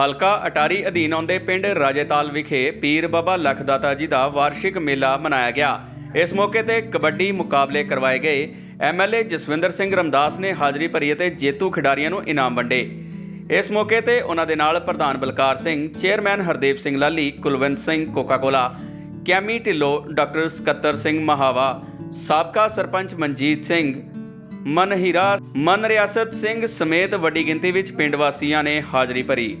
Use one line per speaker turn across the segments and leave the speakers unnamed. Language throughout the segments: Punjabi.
ਹਲਕਾ ਅਟਾਰੀ ਅਧੀਨ ਆਉਂਦੇ ਪਿੰਡ ਰਾਜੇਤਾਲ ਵਿਖੇ ਪੀਰ ਬਾਬਾ ਲਖਦਾਤਾ ਜੀ ਦਾ ਵਾਰਸ਼ਿਕ ਮੇਲਾ ਮਨਾਇਆ ਗਿਆ। ਇਸ ਮੌਕੇ ਤੇ ਕਬੱਡੀ ਮੁਕਾਬਲੇ ਕਰਵਾਏ ਗਏ। ਐਮਐਲਏ ਜਸਵਿੰਦਰ ਸਿੰਘ ਰਮਦਾਸ ਨੇ ਹਾਜ਼ਰੀ ਭਰੀ ਅਤੇ ਜੇਤੂ ਖਿਡਾਰੀਆਂ ਨੂੰ ਇਨਾਮ ਵੰਡੇ। ਇਸ ਮੌਕੇ ਤੇ ਉਹਨਾਂ ਦੇ ਨਾਲ ਪ੍ਰਧਾਨ Balkar Singh, chairman Hardev Singh Lali Kulwant Singh Coca Cola, Kaimi Dhillon doctor Sakattar Singh Mahawa, ਸਾਬਕਾ ਸਰਪੰਚ ਮਨਜੀਤ ਸਿੰਘ ਮਨਹੀਰਾ ਮਨ ਰਿਆਸਤ ਸਿੰਘ ਸਮੇਤ ਵੱਡੀ ਗਿਣਤੀ ਵਿੱਚ ਪਿੰਡ ਵਾਸੀਆਂ ਨੇ ਹਾਜ਼ਰੀ ਭਰੀ।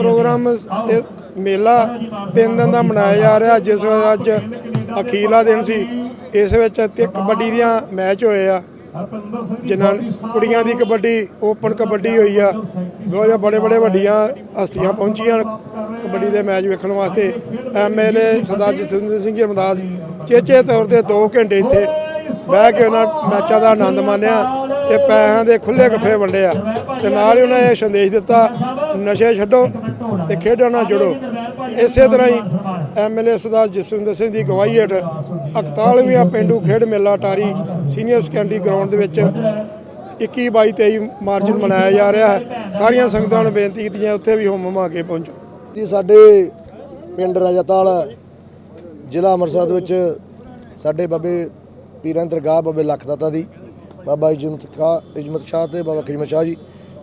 ਪ੍ਰੋਗਰਾਮ ਇਹ ਮੇਲਾ ਤਿੰਨ ਦਿਨ ਦਾ ਮਨਾਇਆ ਜਾ ਰਿਹਾ, ਜਿਸ ਵਿੱਚ ਅੱਜ ਅਖੀਰਲਾ ਦਿਨ ਸੀ। ਇਸ ਵਿੱਚ ਤੇ ਕਬੱਡੀ ਦੀਆਂ ਮੈਚ ਹੋਏ ਆ। ਜਿਨ੍ਹਾਂ ਕੁੜੀਆਂ ਦੀ ਕਬੱਡੀ, ਓਪਨ ਕਬੱਡੀ ਹੋਈ ਆ। ਬਹੁਤ ਬੜੇ ਬੜੇ ਵੱਡੀਆਂ ਹਸਤੀਆਂ ਪਹੁੰਚੀਆਂ ਕਬੱਡੀ ਦੇ ਮੈਚ ਵੇਖਣ ਵਾਸਤੇ। ਐਮਐਲਏ ਸਰਦਾਰ ਜਸਵਿੰਦਰ ਸਿੰਘ ਜੀ ਰਮਦਾਸ ਚੇਚੇ ਤੌਰ ਤੇ 2 ਘੰਟੇ ਇੱਥੇ ਬਹਿ ਕੇ ਉਹਨਾਂ ਮੈਚਾਂ ਦਾ ਆਨੰਦ ਮਾਣਿਆ। ਤੇ ਪੈਸਿਆਂ ਦੇ ਖੁੱਲੇ ਗੱਫੇ ਆ। ਤੇ ਨਾਲ ਹੀ ਉਹਨਾਂ ਇਹ ਸੰਦੇਸ਼ ਦਿੱਤਾ, ਨਸ਼ੇ ਛੱਡੋ ਤੇ ਖੇਡਾਂ ਨਾਲ ਜੁੜੋ। ਇਸੇ ਤਰ੍ਹਾਂ ਹੀ ਐਮਐਲਏ ਸਰਦਾਰ ਜਸਵਿੰਦਰ ਸਿੰਘ ਦੀ ਅਗਵਾਈ ਹੇਠ 41ਵੀਂ ਪਿੰਡੂ ਖੇਡ ਮੇਲਾ ਟਾਰੀ ਸੀਨੀਅਰ ਸੈਕੰਡਰੀ ਗਰਾਊਂਡ ਦੇ ਵਿੱਚ 21 22 23 ਮਾਰਚ ਨੂੰ ਮਨਾਇਆ ਜਾ ਰਿਹਾ ਹੈ। ਸਾਰੀਆਂ ਸੰਗਤਾਂ ਨੂੰ ਬੇਨਤੀ ਕੀਤੀ ਕੀਤੀਆਂ ਉੱਥੇ ਵੀ ਹੋਮ ਹਮਾ ਕੇ ਪਹੁੰਚੋ।
ਜੀ, ਸਾਡੇ ਪਿੰਡ ਰਾਜਾਤਾਲ, ਜ਼ਿਲ੍ਹਾ ਅੰਮ੍ਰਿਤਸਰ ਦੇ ਵਿੱਚ ਸਾਡੇ ਬਾਬੇ ਪੀਰਾਂ ਦਰਗਾਹ ਬਾਬੇ ਲਖਦਾਤਾ ਦੀ ਬਾਬਾ ਇਜਮਤ ਸ਼ਾਹ ਇਜਮਤ ਸ਼ਾਹ ਤੇ ਬਾਬਾ ਖਿਜਮਤ ਸ਼ਾਹ ਜੀ।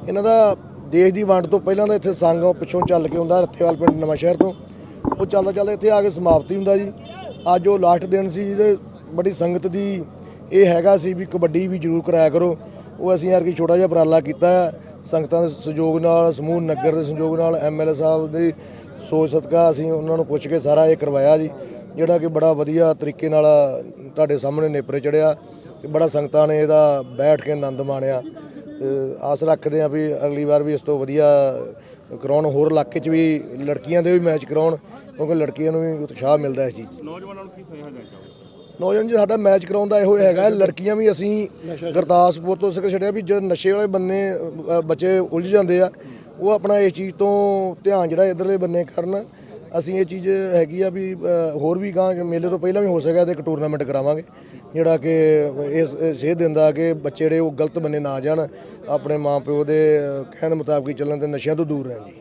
ਇਹਨਾਂ ਦਾ ਦੇਸ਼ ਦੀ ਵੰਡ ਤੋਂ ਪਹਿਲਾਂ ਦਾ ਇੱਥੇ ਸੰਗ ਪਿੱਛੋਂ ਚੱਲ ਕੇ ਹੁੰਦਾ ਰੱਤੇਵਾਲ ਪਿੰਡ ਨਵਾਂ ਸ਼ਹਿਰ ਤੋਂ। ਉਹ ਚੱਲਦਾ ਚੱਲਦਾ ਇੱਥੇ ਆ ਕੇ ਸਮਾਪਤੀ ਹੁੰਦਾ ਜੀ। ਅੱਜ ਉਹ ਲਾਸਟ ਦਿਨ ਸੀ ਜਿਹਦੇ ਬੜੀ ਸੰਗਤ ਦੀ ਇਹ ਹੈਗਾ ਸੀ ਵੀ ਕਬੱਡੀ ਵੀ ਜ਼ਰੂਰ ਕਰਾਇਆ ਕਰੋ। ਉਹ ਅਸੀਂ ਯਾਰ ਕੀ ਛੋਟਾ ਜਿਹਾ ਉਪਰਾਲਾ ਕੀਤਾ ਹੈ। ਸੰਗਤਾਂ ਦੇ ਸਹਿਯੋਗ ਨਾਲ, ਸਮੂਹ ਨਗਰ ਦੇ ਸਹਿਯੋਗ ਨਾਲ ਐਮਐਲਏ ਸਾਹਿਬ ਦੀ ਸੋਚ ਸਦਕਾ ਅਸੀਂ ਉਹਨਾਂ ਨੂੰ ਪੁੱਛ ਕੇ ਸਾਰਾ ਇਹ ਕਰਵਾਇਆ ਜੀ। ਜਿਹੜਾ ਕਿ ਬੜਾ ਵਧੀਆ ਤਰੀਕੇ ਨਾਲ ਤੁਹਾਡੇ ਸਾਹਮਣੇ ਨੇਪਰੇ ਚੜਿਆ ਤੇ ਬੜਾ ਸੰਗਤਾਂ ਨੇ ਇਹਦਾ ਬੈਠ ਕੇ ਆਨੰਦ ਮਾਣਿਆ ਆਸ ਰੱਖਦੇ ਆ ਵੀ ਅਗਲੀ ਵਾਰ ਵੀ ਇਸ ਤੋਂ ਵਧੀਆ ਕਰਾਉਣ ਹੋਰ ਇਲਾਕੇ 'ਚ ਵੀ ਲੜਕੀਆਂ ਦੇ ਵੀ ਮੈਚ ਕਰਾਉਣ ਕਿਉਂਕਿ ਲੜਕੀਆਂ ਨੂੰ ਵੀ ਉਤਸ਼ਾਹ ਮਿਲਦਾ ਇਸ ਚੀਜ਼ 'ਚ। ਨੌਜਵਾਨ ਜੀ ਸਾਡਾ ਮੈਚ ਕਰਾਉਣ ਦਾ ਇਹੋ ਹੈਗਾ ਲੜਕੀਆਂ ਵੀ ਅਸੀਂ ਗੁਰਦਾਸਪੁਰ ਤੋਂ ਸਿੱਖ ਛੜਿਆ ਵੀ ਜਿਹੜੇ ਨਸ਼ੇ ਵਾਲੇ ਬੰਨੇ ਬੱਚੇ ਉਲਝ ਜਾਂਦੇ ਆ ਉਹ ਆਪਣਾ ਇਸ ਚੀਜ਼ ਤੋਂ ਧਿਆਨ ਜਿਹੜਾ ਇਧਰਲੇ ਬੰਨੇ ਕਰਨ। ਅਸੀਂ ਇਹ ਚੀਜ਼ ਹੈਗੀ ਆ ਵੀ ਹੋਰ ਵੀ ਗਾਂ ਮੇਲੇ ਤੋਂ ਪਹਿਲਾਂ ਵੀ ਹੋ ਸਕਿਆ ਤੇ ਇੱਕ ਟੂਰਨਾਮੈਂਟ ਕਰਾਵਾਂਗੇ। ਜਿਹੜਾ ਕਿ ਇਸ ਇਹ ਸੇਧ ਦਿੰਦਾ ਕਿ ਬੱਚੇ ਜਿਹੜੇ ਉਹ ਗਲਤ ਬੰਨੇ ਨਾ ਜਾਣ, ਆਪਣੇ ਮਾਪਿਓ ਦੇ ਕਹਿਣ ਮੁਤਾਬਕ ਚੱਲਣ ਤੇ ਨਸ਼ਿਆਂ ਤੋਂ ਦੂਰ ਰਹਿਣ ਜੀ।